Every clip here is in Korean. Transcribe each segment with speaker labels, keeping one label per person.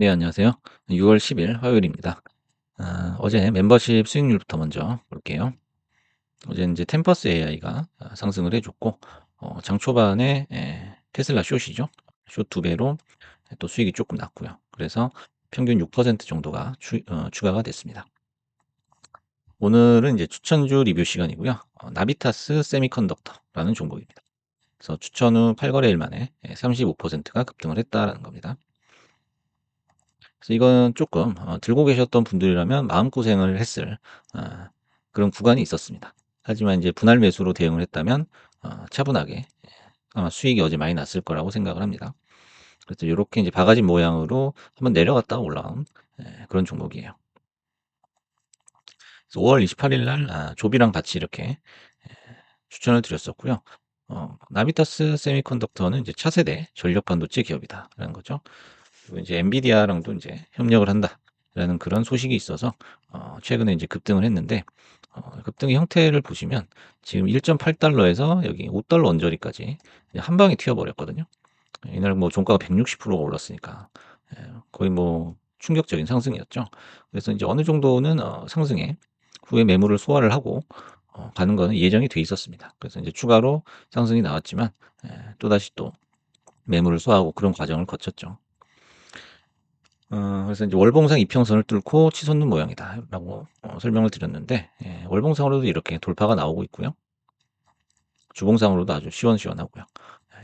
Speaker 1: 네, 안녕하세요. 6월 10일 화요일입니다. 아, 어제 멤버십 수익률부터 먼저 볼게요. 어제 이제 템퍼스 AI가 아, 상승을 해줬고, 어, 장 초반에 에, 테슬라 숏이죠. 숏 두 배로 또 수익이 조금 났고요. 그래서 평균 6% 정도가 추, 어, 추가가 됐습니다. 오늘은 이제 추천주 리뷰 시간이고요. 어, 나비타스 세미컨덕터라는 종목입니다. 그래서 추천 후 8거래일 만에 35%가 급등을 했다라는 겁니다. 그래서 이건 조금 어, 들고 계셨던 분들이라면 마음고생을 했을 어, 그런 구간이 있었습니다. 하지만 이제 분할 매수로 대응을 했다면 어, 차분하게 예, 아마 수익이 어제 많이 났을 거라고 생각을 합니다. 그래서 이렇게 이제 바가지 모양으로 한번 내려갔다가 올라온 예, 그런 종목이에요. 그래서 5월 28일 날 아, 조비랑 같이 이렇게 예, 추천을 드렸었고요. 어, 나비타스 세미컨덕터는 이제 차세대 전력 반도체 기업이다라는 거죠. 그리고 이제 엔비디아랑도 이제 협력을 한다라는 그런 소식이 있어서 어, 최근에 이제 급등을 했는데 어, 급등의 형태를 보시면 지금 1.8달러에서 여기 5달러 언저리까지 한 방에 튀어버렸거든요. 이날 뭐 종가가 160%가 올랐으니까 예, 거의 뭐 충격적인 상승이었죠. 그래서 이제 어느 정도는 어, 상승에 후에 매물을 소화를 하고 어, 가는 거는 예정이 돼 있었습니다. 그래서 이제 추가로 상승이 나왔지만 예, 또다시 또 매물을 소화하고 그런 과정을 거쳤죠. 어, 그래서 이제 월봉상 이평선을 뚫고 치솟는 모양이다라고 어, 설명을 드렸는데 예, 월봉상으로도 이렇게 돌파가 나오고 있고요. 주봉상으로도 아주 시원시원하고요.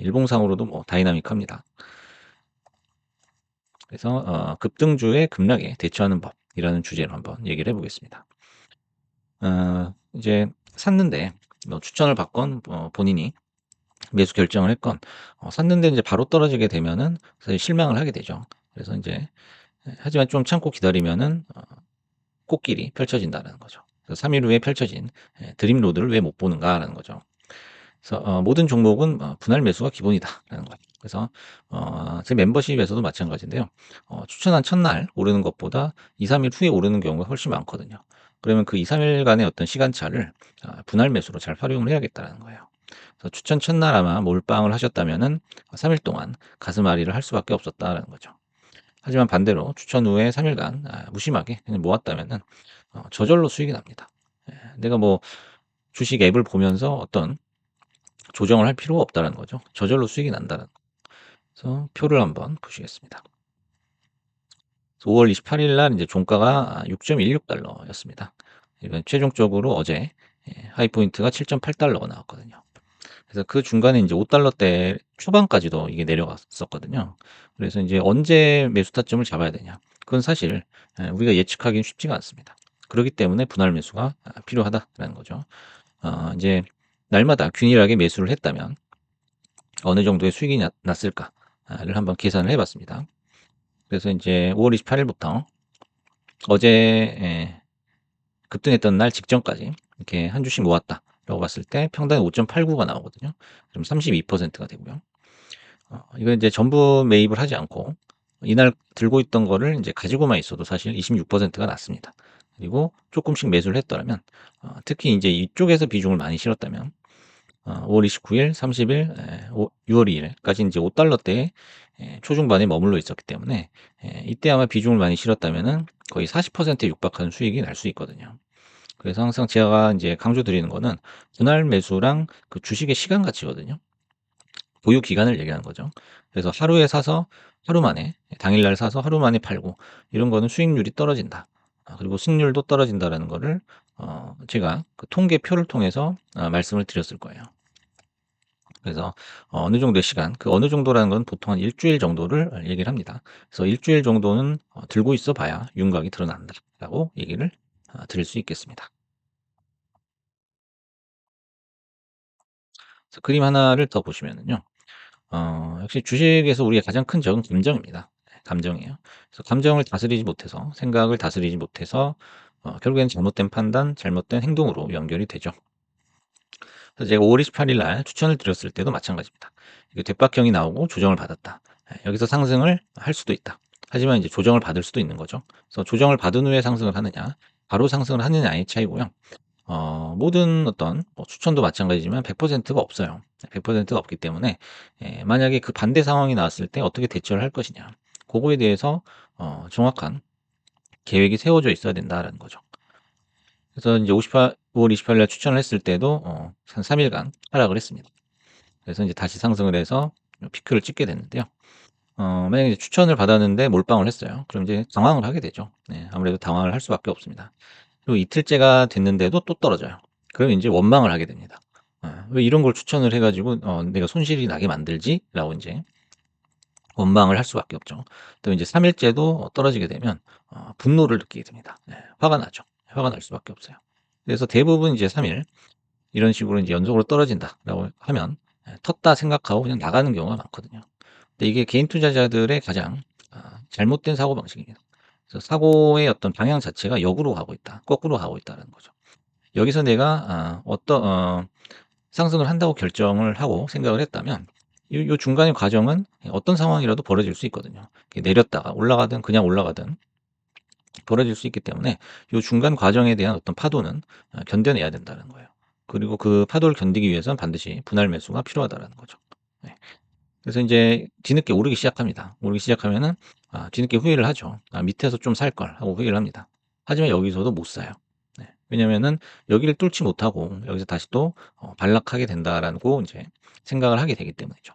Speaker 1: 일봉상으로도 뭐 다이나믹합니다. 그래서 어, 급등주의 급락에 대처하는 법이라는 주제로 한번 얘기를 해보겠습니다. 어, 이제 샀는데 뭐 추천을 받건 어, 본인이 매수 결정을 했건 어, 샀는데 이제 바로 떨어지게 되면은 사실 실망을 하게 되죠. 그래서 이제 하지만 좀 참고 기다리면은 어, 꽃길이 펼쳐진다는 거죠. 그래서 3일 후에 펼쳐진 예, 드림 로드를 왜 못 보는가라는 거죠. 그래서 어, 모든 종목은 어, 분할 매수가 기본이다라는 거죠. 그래서 어, 제 멤버십에서도 마찬가지인데요. 어, 추천한 첫날 오르는 것보다 2, 3일 후에 오르는 경우가 훨씬 많거든요. 그러면 그 2, 3일간의 어떤 시간차를 아, 분할 매수로 잘 활용을 해야겠다는 거예요. 그래서 추천 첫날 아마 몰빵을 하셨다면은 3일 동안 가슴앓이를 할 수밖에 없었다라는 거죠. 하지만 반대로 추천 후에 3일간 아, 무심하게 그냥 모았다면은 어, 저절로 수익이 납니다. 예, 내가 뭐 주식 앱을 보면서 어떤 조정을 할 필요가 없다는 거죠. 저절로 수익이 난다는 거. 그래서 표를 한번 보시겠습니다. 5월 28일 날 이제 종가가 6.16달러였습니다. 이건 최종적으로 어제 예, 하이포인트가 7.8달러가 나왔거든요. 그래서 그 중간에 이제 5달러대 초반까지도 이게 내려갔었거든요. 그래서 이제 언제 매수 타점을 잡아야 되냐. 그건 사실 예, 우리가 예측하기는 쉽지가 않습니다. 그렇기 때문에 분할 매수가 아, 필요하다라는 거죠. 어, 이제 날마다 균일하게 매수를 했다면 어느 정도의 수익이 났을까를 한번 계산을 해봤습니다. 그래서 이제 5월 28일부터 어제 예, 급등했던 날 직전까지 이렇게 한 주씩 모았다 라고 봤을 때 평당이 5.89가 나오거든요. 그럼 32%가 되고요. 어, 이거 이제 전부 매입을 하지 않고 이날 들고 있던 거를 이제 가지고만 있어도 사실 26%가 났습니다. 그리고 조금씩 매수를 했더라면 어, 특히 이제 이쪽에서 비중을 많이 실었다면 어, 5월 29일, 30일, 에, 5, 6월 2일까지 이제 5달러대에 에, 초중반에 머물러 있었기 때문에 에, 이때 아마 비중을 많이 실었다면은 거의 40%에 육박하는 수익이 날 수 있거든요. 그래서 항상 제가 이제 강조 드리는 거는 분할 매수랑 그 주식의 시간 가치거든요. 보유 기간을 얘기하는 거죠. 그래서 하루에 사서 하루 만에 당일날 사서 하루 만에 팔고 이런 거는 수익률이 떨어진다. 아, 그리고 승률도 떨어진다라는 거를 어, 제가 그 통계표를 통해서 어, 말씀을 드렸을 거예요. 그래서 어, 어느 정도의 시간, 그 어느 정도라는 건 보통 한 일주일 정도를 얘기를 합니다. 그래서 일주일 정도는 어, 들고 있어 봐야 윤곽이 드러난다라고 얘기를 어, 드릴 수 있겠습니다. 그래서 그림 하나를 더 보시면은요. 어, 역시 주식에서 우리가 가장 큰 적은 감정입니다. 네, 감정이에요. 그래서 감정을 다스리지 못해서, 생각을 다스리지 못해서, 어, 결국엔 잘못된 판단, 잘못된 행동으로 연결이 되죠. 그래서 제가 5월 28일 날 추천을 드렸을 때도 마찬가지입니다. 이게 대박형이 나오고 조정을 받았다. 네, 여기서 상승을 할 수도 있다. 하지만 이제 조정을 받을 수도 있는 거죠. 그래서 조정을 받은 후에 상승을 하느냐, 바로 상승을 하느냐의 차이고요. 어, 모든 어떤 뭐 추천도 마찬가지지만 100%가 없어요. 100%가 없기 때문에 예, 만약에 그 반대 상황이 나왔을 때 어떻게 대처를 할 것이냐. 고거에 대해서 어 정확한 계획이 세워져 있어야 된다라는 거죠. 그래서 인제 58 5월 28일 날 추천을 했을 때도 어 한 3 일간 하락을 했습니다. 그래서 인제 다시 상승을 해서 피크를 찍게 됐는데요. 어 만약에 이제 추천을 받았는데 몰빵을 했어요. 그럼 이제 당황을 하게 되죠. 네. 아무래도 당황을 할 수밖에 없습니다. 그리고 이틀째가 됐는데도 또 떨어져요. 그러면 인제 원망을 하게 됩니다. 어 '왜 이런 걸 추천을 해 가지고 어 내가 손실이 나게 만들지?'라고 인제 원망을 할 수밖에 없죠. 또 인제 3 일째도 떨어지게 되면 어 분노를 느끼게 됩니다. 네. 화가 나죠. 화가 날 수밖에 없어요. 그래서 대부분 이제 3일 이런 식으로 인제 연속으로 떨어진다라고 하면 예 텄다 생각하고 그냥 나가는 경우가 많거든요. 근데 이게 개인 투자자들의 가장 아 잘못된 사고 방식입니다. 사고의 어떤 방향 자체가 역으로 가고 있다. 거꾸로 가고 있다라는 거죠. 여기서 내가 아 어떤 어 상승을 한다고 결정을 하고 생각을 했다면 요요 중간의 과정은 어떤 상황이라도 벌어질 수 있거든요. 내렸다가 올라가든 그냥 올라가든 벌어질 수 있기 때문에 요 중간 과정에 대한 어떤 파도는 어 견뎌내야 된다는 거예요. 그리고 그 파도를 견디기 위해서는 반드시 분할 매수가 필요하다라는 거죠. 네. 그래서 인제 뒤늦게 오르기 시작합니다. 오르기 시작하면은 아 뒤늦게 후회를 하죠. '아 밑에서 좀 살 걸.' 하고 후회를 합니다. 하지만 여기서도 못 사요. 네. 왜냐면은 여기를 뚫지 못하고 여기서 다시 또 어 '반락하게 된다.'라고 인제 생각을 하게 되기 때문이죠.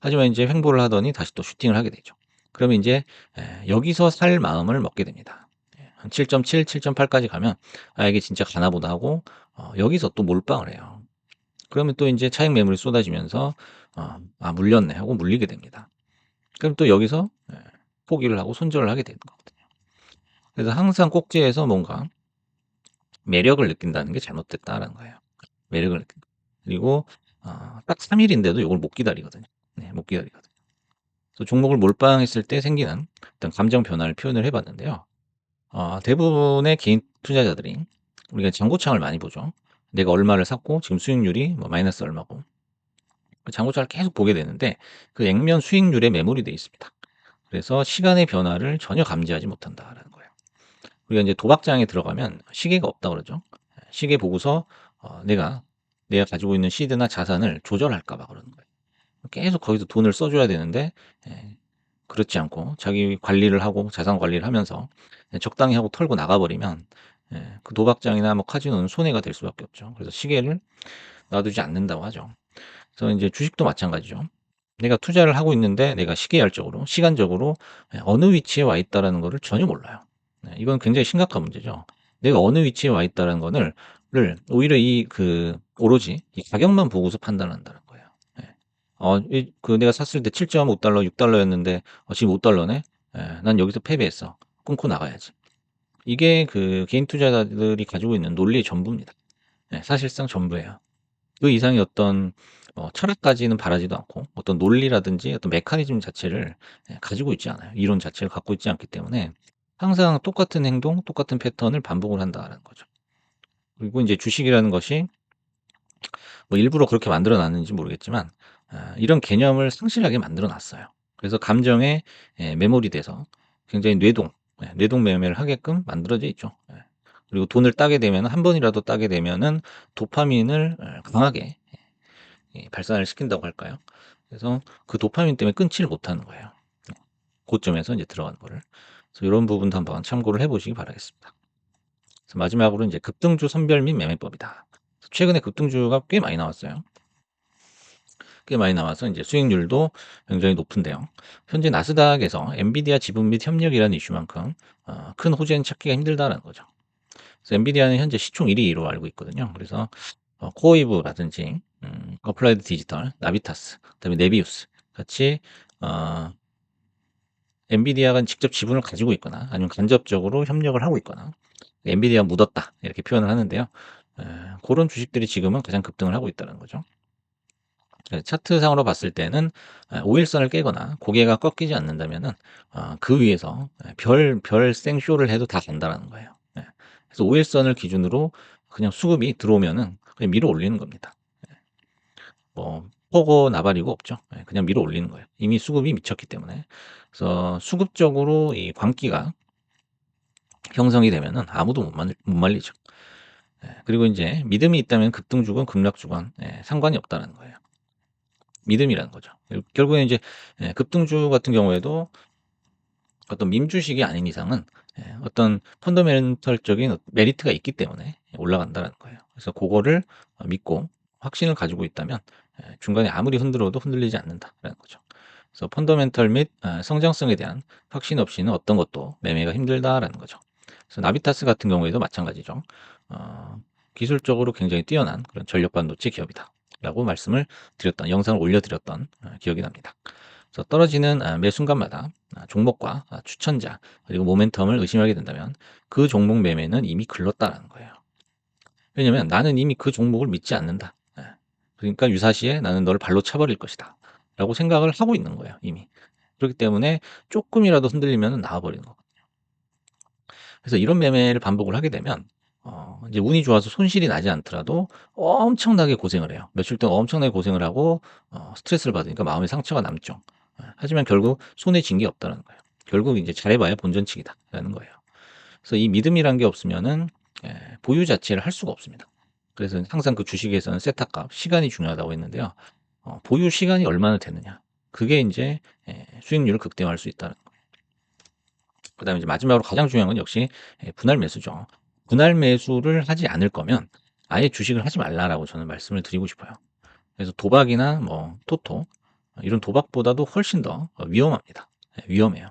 Speaker 1: 하지만 인제 횡보를 하더니 다시 또 슈팅을 하게 되죠. 그러면 인제 예 여기서 살 마음을 먹게 됩니다. 예한 7.7, 7.8 까지 가면 '아 이게 진짜 가나 보다.' 하고 어 여기서 또 몰빵을 해요. 그러면 또 인제 차익 매물이 쏟아지면서 어 '아 물렸네.' 하고 물리게 됩니다. 그럼 또 여기서 예 포기를 하고 손절을 하게 되는 거거든요. 그래서 항상 꼭지에서 뭔가 매력을 느낀다는 게 잘못됐다라는 거예요. 매력을 느낀 그리고 어 딱 3 일인데도 요걸 못 기다리거든요. 네 못 기다리거든요. 그래서 종목을 몰빵했을 때 생기는 어떤 감정 변화를 표현을 해 봤는데요. 어 대부분의 개인 투자자들이 우리가 잔고창을 많이 보죠. 내가 얼마를 샀고 지금 수익률이 뭐 마이너스 얼마고. 그 잔고창을 계속 보게 되는데 그 액면 수익률에 매몰이 돼 있습니다. 그래서 '시간의 변화를 전혀 감지하지 못한다.'라는 거예요. 우리가 인제 도박장에 들어가면 시계가 없다 그러죠. 예 시계 보고서 어 내가, 내가 가지고 있는 시드나 자산을 조절할까 봐 그러는 거예요. 계속 거기서 돈을 써 줘야 되는데 예 그렇지 않고 자기 관리를 하고 자산 관리를 하면서 예 적당히 하고 털고 나가 버리면 예 그 도박장이나 뭐 카지노는 손해가 될 수밖에 없죠. 그래서 시계를 놔두지 않는다고 하죠. 그래서 인제 주식도 마찬가지죠. 내가 투자를 하고 있는데 내가 시계열적으로 시간적으로 예 어느 위치에 와 있다라는 거를 전혀 몰라요. 네 이건 굉장히 심각한 문제죠. 내가 어느 위치에 와 있다라는 를 오히려 이 그 오로지 이 가격만 보고서 판단한다는 거예요. 예. 어 이 그 내가 샀을 때 7.5달러 6달러였는데 어 지금 5달러네. 예. 난 여기서 패배했어. 끊고 나가야지. 이게 그 개인 투자자들이 가지고 있는 논리의 전부입니다. 예 사실상 전부예요. 그 이상의 어떤 어 철학까지는 바라지도 않고 어떤 논리라든지 어떤 메커니즘 자체를 예 가지고 있지 않아요. 이론 자체를 갖고 있지 않기 때문에 항상 똑같은 행동, 똑같은 패턴을 반복을 한다라는 거죠. 그리고 인제 주식이라는 것이 뭐 일부러 그렇게 만들어 놨는지 모르겠지만 아 이런 개념을 상실하게 만들어 놨어요. 그래서 감정에 예 매몰이 돼서 굉장히 뇌동, 예 뇌동 매매를 하게끔 만들어져 있죠. 예. 그리고 돈을 따게 되면은 한 번이라도 따게 되면은 도파민을 예 강하게 예 발산을 시킨다고 할까요? 그래서 그 도파민 때문에 끊지를 못하는 거예요. 예. 고점에서 인제 들어가는 거를. 그래서 요런 부분도 한번 참고를 해 보시기 바라겠습니다. 마지막으로 인제 급등주 선별 및 매매법이다. 최근에 급등주가 꽤 많이 나왔어요. 꽤 많이 나와서 인제 수익률도 굉장히 높은데요. 현재 나스닥에서 엔비디아 지분 및 협력이라는 이슈만큼 어 큰 호재는 찾기가 힘들다라는 거죠. 그래서 엔비디아는 현재 시총 1 위로 알고 있거든요. 그래서 어 코어웨이브라든지 음 어플라이드 디지털, 나비타스, 그다음에 네비우스 같이 어 엔비디아가 직접 지분을 가지고 있거나 아니면 간접적으로 협력을 하고 있거나 엔비디아 묻었다 이렇게 표현을 하는데요. 예 고런 주식들이 지금은 가장 급등을 하고 있다는 거죠. 예 차트상으로 봤을 때는 아5 일선을 깨거나 고개가 꺾이지 않는다면은 어그 위에서 예별별 생쇼를 해도 다 간다라는 거예요. 예. 그래서 5 일선을 기준으로 그냥 수급이 들어오면은 그냥 밀어 올리는 겁니다. 예. 뭐 포고 나발이고 없죠. 예 그냥 밀어 올리는 거예요. 이미 수급이 미쳤기 때문에. 그래서 수급적으로 이 광기가 형성이 되면은 아무도 못 말리죠. 예 그리고 인제 믿음이 있다면 급등주건 급락주건 예 상관이 없다라는 거예요. 믿음이라는 거죠. 결 결국에는 인제 예 급등주 같은 경우에도 어떤 밈 주식이 아닌 이상은 예 어떤 펀더멘털적인 어 메리트가 있기 때문에 올라간다라는 거예요. 그래서 고거를 어 믿고 확신을 가지고 있다면 예 중간에 아무리 흔들어도 흔들리지 않는다라는 거죠. 그래서 펀더멘털 및아 성장성에 대한 확신 없이는 어떤 것도 매매가 힘들다라는 거죠. 그래서 나비타스 같은 경우에도 마찬가지죠. 어 기술적으로 굉장히 뛰어난 그런 전력 반도체 기업이다 라고 말씀을 드렸던 영상을 올려드렸던 어 기억이 납니다. 그래서 떨어지는 아매 순간마다 아 종목과 아 추천자 그리고 모멘텀을 의심하게 된다면 그 종목 매매는 이미 글렀다라는 거예요. 왜냐면 '나는 이미 그 종목을 믿지 않는다. 예. 그러니까 유사시에 나는 너를 발로 차버릴 것이다.'라고 생각을 하고 있는 거예요 이미. 그렇기 때문에 쪼끔이라도 흔들리면은 나와 버리는 거거든요. 그래서 이런 매매를 반복을 하게 되면 어 이제 운이 좋아서 손실이 나지 않더라도 엄청나게 고생을 해요. 며칠 동안 엄청나게 고생을 하고 어 스트레스를 받으니까 마음에 상처가 남죠. 예. 하지만 결국 손에 쥔게 없다라는 거예요. 결국 이제 '잘해 봐야 본전치기다.'라는 거예요. 그래서 이 믿음이란 게 없으면은 예 보유 자체를 할 수가 없습니다. 그래서 항상 그 주식에서는 세타값 시간이 중요하다고 했는데요. 어 보유 시간이 얼마나 되느냐 그게 인제 예 수익률을 극대화할 수 있다는 거예요. 그다음에 이제 마지막으로 가장 중요한 건 역시 예 분할 매수죠. 분할 매수를 하지 않을 거면 아예 주식을 하지 말라라고 저는 말씀을 드리고 싶어요. 그래서 도박이나 뭐 토토 어 이런 도박보다도 훨씬 더어 위험합니다. 예 위험해요.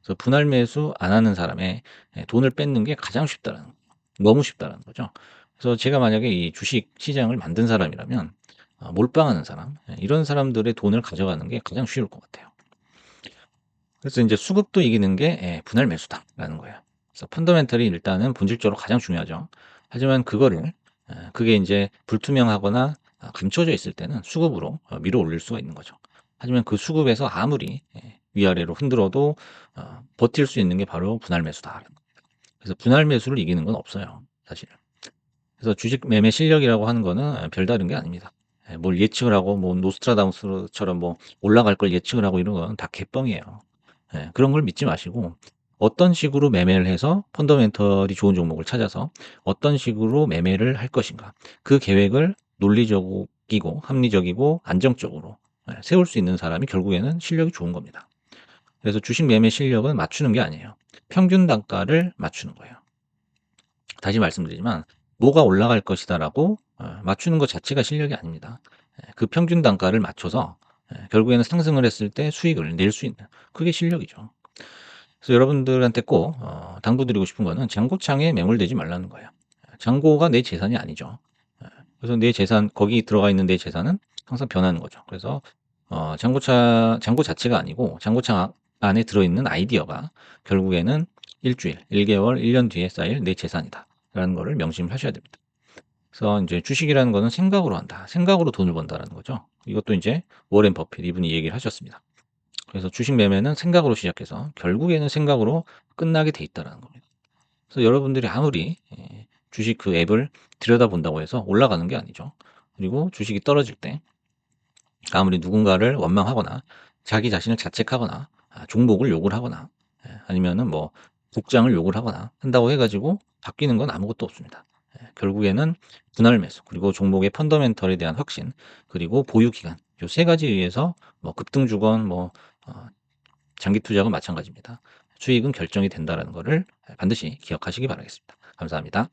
Speaker 1: 그래서 분할 매수 안 하는 사람의 예 돈을 뺏는 게 가장 쉽다라는 너무 쉽다라는 거죠. 그래서 제가 만약에 이 주식 시장을 만든 사람이라면 어 몰빵하는 사람 예 이런 사람들의 돈을 가져가는 게 가장 쉬울 것 같아요. 그래서 인제 '수급도 이기는 게예 분할 매수다.'라는 거예요. 그래서 펀더멘털이 일단은 본질적으로 가장 중요하죠. 하지만 그거를 예 그게 인제 불투명하거나 아 감춰져 있을 때는 수급으로 어 밀어 올릴 수가 있는 거죠. 하지만 그 수급에서 아무리 예 위아래로 흔들어도 어 버틸 수 있는 게 바로 분할 겁니다. 그래서 분할 매수를 이기는 건 없어요 사실은. 그래서 주식 매매 실력이라고 하는 거는 예 별다른 게 아닙니다. 예뭘 예측을 하고 뭐 노스트라다무스처럼 뭐 올라갈 걸 예측을 하고 이런 건 다 개뻥이에요. 예 그런 걸 믿지 마시고 어떤 식으로 매매를 해서 펀더멘털이 좋은 종목을 찾아서 어떤 식으로 매매를 할 것인가 그 계획을 논리적이고 합리적이고 안정적으로 예 세울 수 있는 사람이 결국에는 실력이 좋은 겁니다. 그래서 주식 매매 실력은 맞추는 게 아니에요. 평균 단가를 맞추는 거예요. 다시 말씀드리지만 '뭐가 올라갈 것이다.'라고 어 맞추는 것 자체가 실력이 아닙니다. 예그 평균 단가를 맞춰서 예 결국에는 상승을 했을 때 수익을 낼 수 있는 그게 실력이죠. 그래서 여러분들한테 꼭 어 당부드리고 싶은 거는 잔고창에 매몰되지 말라는 거예요. 예 잔고가 내 재산이 아니죠. 예 그래서 내 재산 거기 들어가 있는 내 재산은 항상 변하는 거죠. 그래서 어 잔고차 잔고 자체가 아니고 잔고창 아 안에 들어있는 아이디어가 결국에는 1 주일, 1 개월, 1년 뒤에 쌓일 내 재산이다라는 거를 명심을 하셔야 됩니다. 그래서 인제 주식이라는 거는 '생각으로 한다. 생각으로 돈을 번다.'라는 거죠. 이것도 인제 워렌 버핏 이분이 얘기를 하셨습니다. 그래서 주식 매매는 생각으로 시작해서 결국에는 생각으로 끝나게 돼 있다라는 겁니다. 그래서 여러분들이 아무리 예 주식 그 앱을 들여다본다고 해서 올라가는 게 아니죠. 그리고 주식이 떨어질 때 아무리 누군가를 원망하거나 자기 자신을 자책하거나 아 종목을 욕을 하거나 예 아니면은 뭐 국장을 욕을 하거나 한다고 해 가지고 바뀌는 건 아무것도 없습니다. 예 결국에는 분할 매수 그리고 종목의 펀더멘털에 대한 확신 그리고 보유 기간 요3 가지에 의해서 뭐 급등 주건 뭐어 장기 투자건 마찬가지입니다. 수익은 결정이 거를 예 반드시 기억하시기 바라겠습니다. 감사합니다.